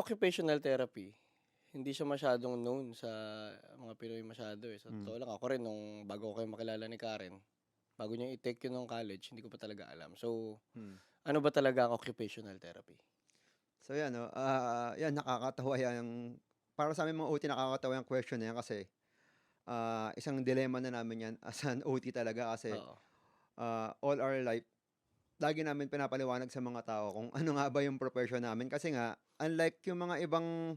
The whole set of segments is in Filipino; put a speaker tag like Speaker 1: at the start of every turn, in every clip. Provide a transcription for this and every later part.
Speaker 1: occupational therapy, hindi siya masyadong known sa mga Pinoy masyado eh. Sa
Speaker 2: Hmm.
Speaker 1: totoo lang, ako rin nung bago ko kayo makilala ni Karen, bago niya i-take yun nung college, hindi ko pa talaga alam. So,
Speaker 2: Hmm.
Speaker 1: ano ba talaga ang occupational therapy?
Speaker 2: So yan, no? ah yan, nakakatawa yan. Para sa amin mga OT, nakakatawa yung question na yan kasi ah, isang dilemma na namin yan as an OT talaga kasi ah, all our life, lagi namin pinapaliwanag sa mga tao kung ano nga ba yung profession namin. Kasi nga, unlike yung mga ibang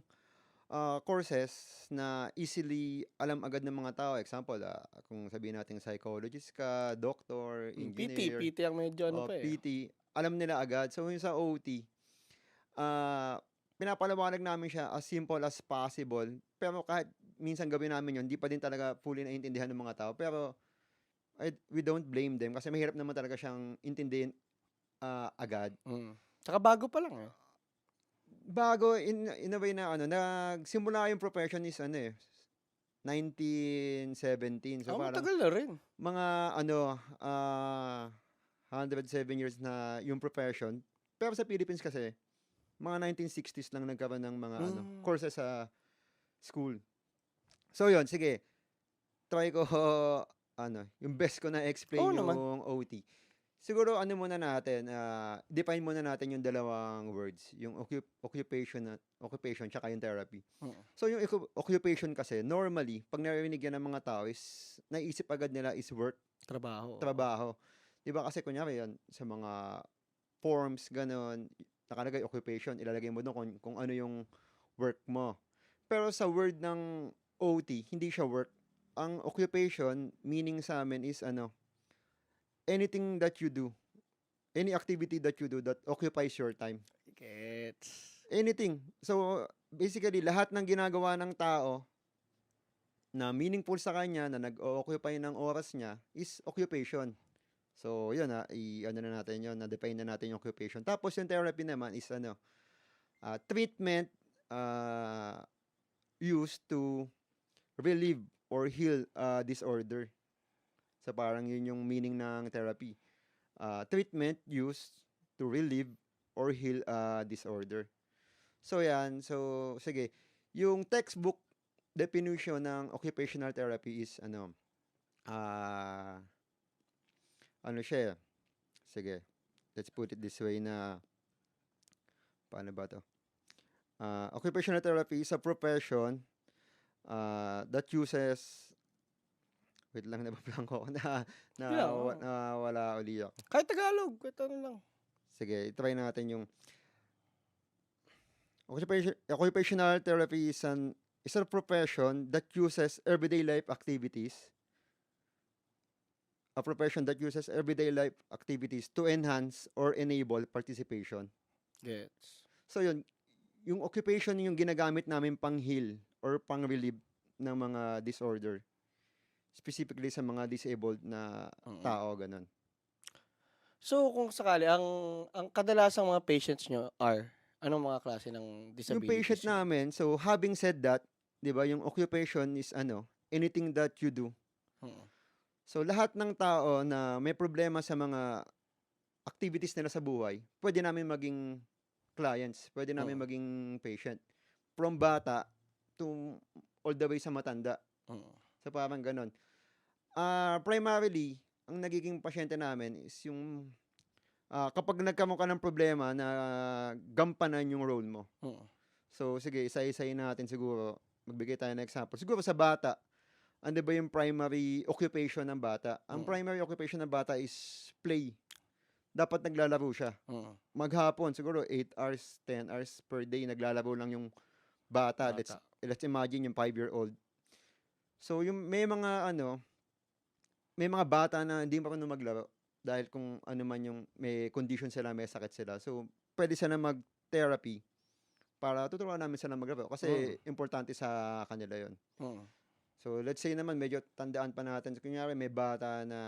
Speaker 2: ah, courses na easily alam agad ng mga tao. Example, ah, kung sabihin natin psychologist ka, doctor,
Speaker 1: PT,
Speaker 2: engineer,
Speaker 1: PT ang medyo ano
Speaker 2: o
Speaker 1: pa eh.
Speaker 2: PT, alam nila agad. So yung sa OT, ah pinapaliwanag namin siya as simple as possible. Pero kahit minsan gawin namin yun, hindi pa din talaga fully naiintindihan ng mga tao. Pero I- we don't blame them kasi mahirap naman talaga siyang intindihin ah, agad.
Speaker 1: Mm. Tsaka bago pa lang eh.
Speaker 2: Bago, in, in a way na ano, nagsimula yung profession is ano eh, 1917. So
Speaker 1: Ah,
Speaker 2: parang
Speaker 1: matagal na rin.
Speaker 2: mga ano, ah 107 years na yung profession. Pero sa Philippines kasi, mga 1960s lang nagkaroon ng mga ano,
Speaker 1: Mm.
Speaker 2: courses sa school. So yon sige. Try ko ano, yung best ko na explain
Speaker 1: Oo
Speaker 2: yung
Speaker 1: naman.
Speaker 2: OT. Siguro ano muna natin, ah, define muna natin yung dalawang words, yung occup- occupation at occupation tsaka yung therapy.
Speaker 1: Mm.
Speaker 2: So yung occu- occupation kasi normally pag narinig yan ng mga tao is naisip agad nila is work,
Speaker 1: Trabaho.
Speaker 2: trabaho. 'Di ba kasi kunyari yan sa mga forms ganon, nakalagay occupation, ilalagay mo doon kung, kung ano yung work mo. Pero sa word ng OT, hindi siya work. Ang occupation meaning sa amin is ano, anything that you do, any activity that you do that occupies your time.
Speaker 1: Gets.
Speaker 2: Anything. So, basically, lahat ng ginagawa ng tao na meaningful sa kanya, na nag-occupy ng oras niya, is occupation. So, yun na, i ano na natin yun, na-define na natin yung occupation. Tapos, yung therapy naman is ano, ah, treatment ah, used to relieve or heal ah, disorder. So, parang yun yung meaning ng therapy. Ah, treatment used to relieve or heal ah, disorder. So yan, so sige. Yung textbook definition ng occupational therapy is ano ah ano siya? eh. Sige. Let's put it this way na paano ba to? Ah, occupational therapy is a profession ah, that uses wait lang nabablang ko na na,
Speaker 1: Yeah,
Speaker 2: wa- na wala uli ako.
Speaker 1: Kahit Tagalog, kahit ano lang.
Speaker 2: Sige, try natin yung occupation, occupational therapy is an is a profession that uses everyday life activities a profession that uses everyday life activities to enhance or enable participation.
Speaker 1: Gets.
Speaker 2: So yun, yung occupation yung ginagamit namin pang heal or pang relieve ng mga disorder. Specifically sa mga disabled na
Speaker 1: Mm.
Speaker 2: tao, ganun.
Speaker 1: So, kung sakali, ang ang kadalasang mga patients nyo are, anong mga klase ng
Speaker 2: Yung
Speaker 1: disabilities?
Speaker 2: patient
Speaker 1: yun?
Speaker 2: namin, so having said that, 'di ba, yung occupation is ano, anything that you do.
Speaker 1: Mm.
Speaker 2: So lahat ng tao na may problema sa mga activities nila sa buhay, pwede namin maging clients, pwede namin maging patient. From bata to all the way sa matanda.
Speaker 1: Mm.
Speaker 2: So parang ganon. Ah, primarily, ang nagiging pasyente namin is yung ah, kapag nagkaroon ka ng problema na gampanan yung role mo.
Speaker 1: Mm.
Speaker 2: So, sige, isa-isayin natin siguro. Magbigay tayo ng example. Siguro sa bata, ano ba yung primary occupation ng bata? Ang
Speaker 1: Mm.
Speaker 2: primary occupation ng bata is play. Dapat naglalaro siya.
Speaker 1: Mm.
Speaker 2: Maghapon, siguro 8 hours, 10 hours per day, naglalaro lang yung bata. Let's,
Speaker 1: Bata.
Speaker 2: let's imagine yung 5-year-old. So, yung may mga ano, may mga bata na hindi marunong maglaro dahil kung ano man yung may condition sila, may sakit sila. So, pwede sila mag-therapy para tuturuan namin sila maglaro kasi importante sa kanila yon.
Speaker 1: Mm.
Speaker 2: So, let's say naman, medyo tandaan pa natin. Kunyari, may bata na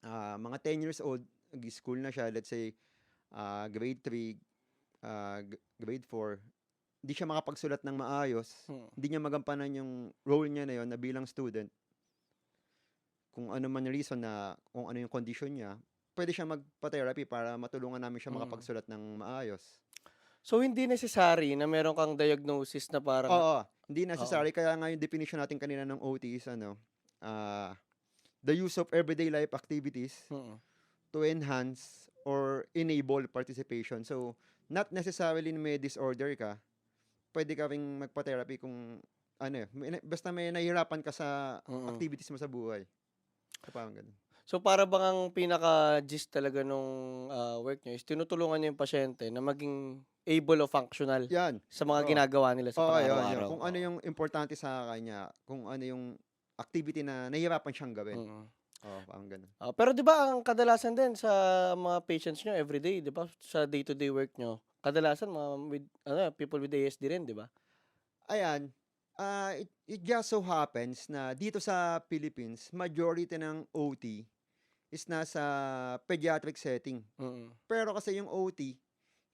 Speaker 2: ah, mga 10 years old, nag-school na siya, let's say, ah, grade 3, ah, g- grade 4, hindi siya makapagsulat ng maayos,
Speaker 1: Mm.
Speaker 2: hindi niya magampanan yung role niya na yon na bilang student, kung ano man yung reason na, kung ano yung condition niya, pwede siya magpa-therapy para matulungan namin siya
Speaker 1: Mm.
Speaker 2: makapagsulat ng maayos.
Speaker 1: So, hindi necessary na meron kang diagnosis na parang
Speaker 2: Oo, hindi
Speaker 1: Oo.
Speaker 2: necessary kaya nga yung definition natin kanina ng OT is ano, ah, the use of everyday life activities
Speaker 1: Mm.
Speaker 2: to enhance or enable participation. So, not necessarily may disorder ka, pwede ka ring magpa-therapy kung ano eh, may- basta may nahihirapan ka sa
Speaker 1: Mm.
Speaker 2: activities mo sa buhay. So, parang ganun.
Speaker 1: So, para bang ang pinaka-gist talaga nung ah, work nyo is tinutulungan nyo yung pasyente na maging able o functional
Speaker 2: Yan.
Speaker 1: sa mga
Speaker 2: Oo.
Speaker 1: ginagawa nila sa
Speaker 2: Oo, yun, yun.
Speaker 1: pang-araw-araw.
Speaker 2: Kung ano yung importante sa kanya, kung ano yung activity na nahihirapan siyang gawin.
Speaker 1: Mm.
Speaker 2: Oo, parang ganun.
Speaker 1: Ah, pero 'di ba ang kadalasan din sa mga patients nyo everyday, 'di ba? Sa day-to-day work nyo, kadalasan mga with ano, people with ASD rin, 'di ba?
Speaker 2: Ayan, ah, it, it just so happens na dito sa Philippines, majority ng OT is nasa pediatric setting.
Speaker 1: Mm.
Speaker 2: Pero kasi yung OT,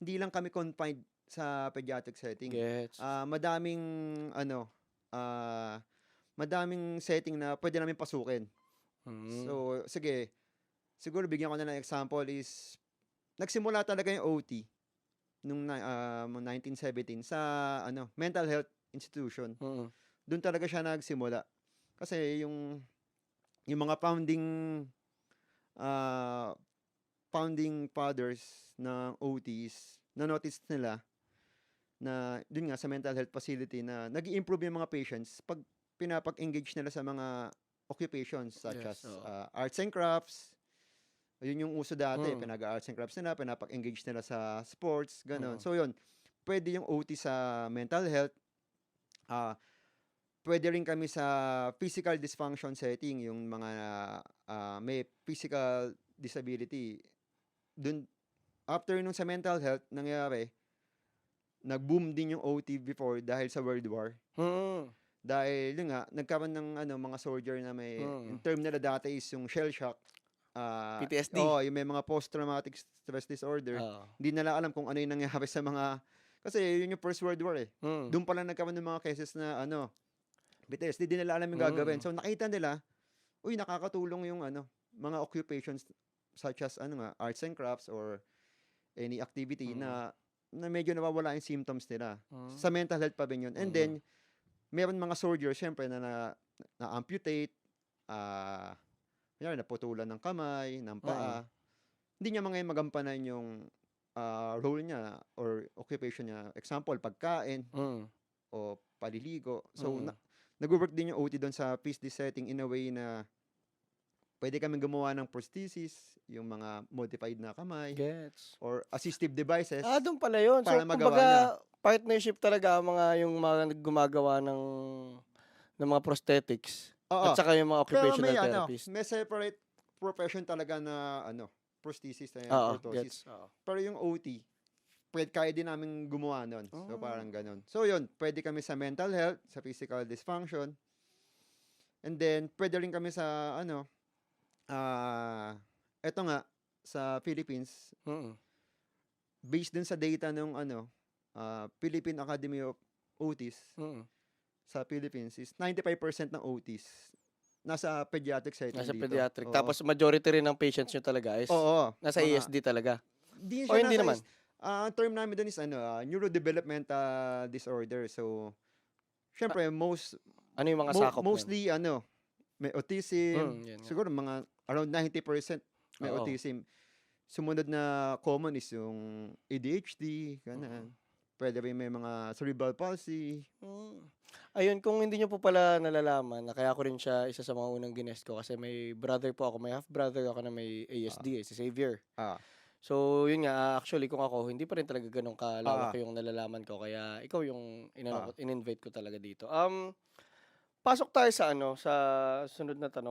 Speaker 2: hindi lang kami confined sa pediatric setting.
Speaker 1: Gets.
Speaker 2: Ah, madaming ano, ah, madaming setting na pwede namin pasukin.
Speaker 1: Mm.
Speaker 2: So, sige. Siguro bigyan ko na ng example is nagsimula talaga yung OT nung na- ah, 1917 sa ano, mental health institution.
Speaker 1: Mm.
Speaker 2: Doon talaga siya nagsimula. Kasi yung yung mga founding ah, founding fathers ng OTs na notice nila na dun nga sa mental health facility na nag improve yung mga patients pag pinapag-engage nila sa mga occupations such
Speaker 1: Yes,
Speaker 2: as ah, arts and crafts. Yun yung uso dati,
Speaker 1: Mm.
Speaker 2: pinag-arts and crafts nila, pinapag-engage nila sa sports,
Speaker 1: Mm.
Speaker 2: ganun. So yun, pwede yung OT sa mental health. Ah, pwede rin kami sa physical dysfunction setting, yung mga ah, may physical disability. Dun, after nung sa mental health, nangyari, nag-boom din yung OT before dahil sa World War.
Speaker 1: Mm.
Speaker 2: Dahil yun nga, nagkaroon ng ano, mga soldier na may,
Speaker 1: Mm.
Speaker 2: yung term nila dati is yung shell shock. Ah,
Speaker 1: PTSD.
Speaker 2: Oo, yung may mga post-traumatic stress disorder. Hindi nila alam kung ano yung nangyari sa mga, kasi yun yung First World War eh.
Speaker 1: Mm.
Speaker 2: Doon pala nagkaroon ng mga cases na ano, PTSD, di nila alam yung gagawin.
Speaker 1: Mm.
Speaker 2: So nakita nila, uy, nakakatulong yung ano, mga occupations such as ano nga, arts and crafts or any activity
Speaker 1: Mm.
Speaker 2: na na medyo nawawala yung symptoms nila.
Speaker 1: Mm.
Speaker 2: Sa mental health pa rin yun. And
Speaker 1: Mm.
Speaker 2: then, meron mga soldiers, syempre, na, na, na-amputate, ah, kunyari, naputulan ng kamay, ng paa. Hindi niya mga magampanan yung ah, role niya or occupation niya. Example, pagkain
Speaker 1: Mm.
Speaker 2: o paliligo. So,
Speaker 1: Mm.
Speaker 2: na, nag-work din yung OT doon sa PhD setting in a way na pwede kami gumawa ng prosthesis, yung mga modified na kamay,
Speaker 1: Gets.
Speaker 2: or assistive devices.
Speaker 1: Ah, doon pala yun. So,
Speaker 2: Para magawa
Speaker 1: kumbaga, partnership talaga ang mga yung mga gumagawa ng ng mga prosthetics
Speaker 2: Oo.
Speaker 1: at saka yung mga
Speaker 2: Pero
Speaker 1: occupational
Speaker 2: may ano,
Speaker 1: therapist.
Speaker 2: may separate profession talaga na ano, prosthesis and
Speaker 1: Oo,
Speaker 2: orthosis.
Speaker 1: gets. Oo.
Speaker 2: Pero yung OT, pwede kaya din namin gumawa nun. So
Speaker 1: Oh.
Speaker 2: parang ganun. So yun, pwede kami sa mental health, sa physical dysfunction. And then pwede rin kami sa ano, ah, eto nga sa Philippines,
Speaker 1: Mm.
Speaker 2: based din sa data ng ano, ah, Philippine Academy of OTs
Speaker 1: Mm.
Speaker 2: Sa Philippines is 95% ng OTs nasa pediatric setting
Speaker 1: Nasa
Speaker 2: dito.
Speaker 1: pediatric.
Speaker 2: Oo.
Speaker 1: Tapos majority rin ng patients nyo talaga is
Speaker 2: Oo.
Speaker 1: nasa
Speaker 2: mga-
Speaker 1: ASD talaga.
Speaker 2: Di
Speaker 1: O hindi
Speaker 2: nasa
Speaker 1: naman.
Speaker 2: is- ah, ang term namin doon is ano, ah, neurodevelopmental disorder. So, syempre, most,
Speaker 1: Ano yung mga
Speaker 2: mo-
Speaker 1: sakop nun?
Speaker 2: mostly, ano, may autism.
Speaker 1: Mm, yun nga.
Speaker 2: siguro mga around 90% may
Speaker 1: Oo.
Speaker 2: autism. Sumunod na common is yung ADHD, ganun. Pwede rin may mga cerebral palsy.
Speaker 1: Mm. Ayun, kung hindi nyo po pala nalalaman, na kaya ko rin siya isa sa mga unang ginest ko kasi may brother po ako, may half-brother ako na may ASD, eh, si Xavier.
Speaker 2: Ah.
Speaker 1: So, yun nga, ah, actually, kung ako, hindi pa rin talaga ganun kalawak
Speaker 2: Ah.
Speaker 1: yung nalalaman ko. Kaya, ikaw yung
Speaker 2: Ah.
Speaker 1: in-invite ko talaga dito. Um, pasok tayo sa ano, sa sunod na tanong.